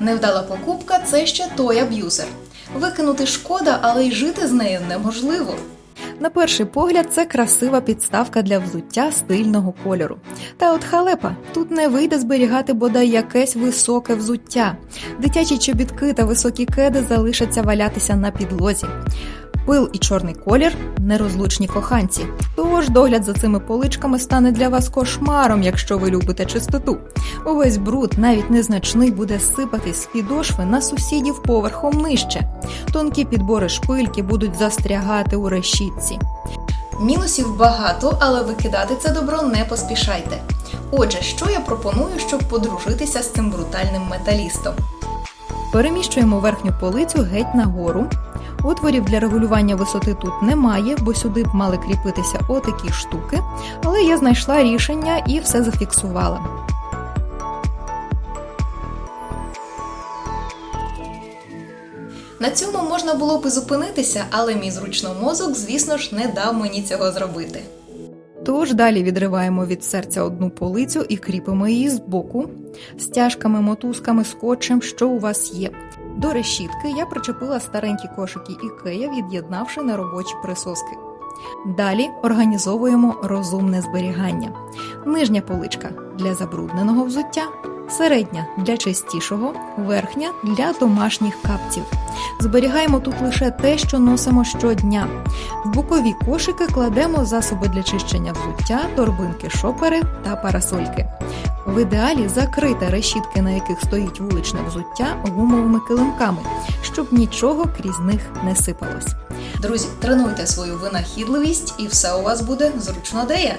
Невдала покупка це ще той аб'юзер. Викинути шкода, але й жити з нею неможливо. На перший погляд, це красива підставка для взуття стильного кольору. Та от халепа, тут не вийде зберігати бодай якесь високе взуття. Дитячі чобітки та високі кеди залишаться валятися на підлозі. Пил і чорний колір нерозлучні коханці. Тож догляд за цими поличками стане для вас кошмаром, якщо ви любите чистоту. Увесь бруд, навіть незначний, буде сипатись з підошви на сусідів поверхом нижче. Тонкі підбори шпильки будуть застрягати у решітці. Мінусів багато, але викидати це добро не поспішайте. Отже, що я пропоную, щоб подружитися з цим брутальним металістом? Переміщуємо верхню полицю геть нагору. Отворів для регулювання висоти тут немає, бо сюди б мали кріпитися отакі штуки, але я знайшла рішення і все зафіксувала. На цьому можна було б і зупинитися, але мій зручномозок, звісно ж, не дав мені цього зробити. Тож далі відриваємо від серця одну полицю і кріпимо її збоку стяжками, мотузками, скотчем, що у вас є. До решітки я причепила старенькі кошики Ікея, від'єднавши на робочі присоски. Далі організовуємо розумне зберігання. Нижня поличка для забрудненого взуття, середня для чистішого, верхня для домашніх капців. Зберігаємо тут лише те, що носимо щодня. В бокові кошики кладемо засоби для чищення взуття, торбинки, шопери та парасольки. В ідеалі закрита решітки, на яких стоїть вуличне взуття, гумовими килимками, щоб нічого крізь них не сипалось. Друзі, тренуйте свою винахідливість, і все у вас буде зручно деє.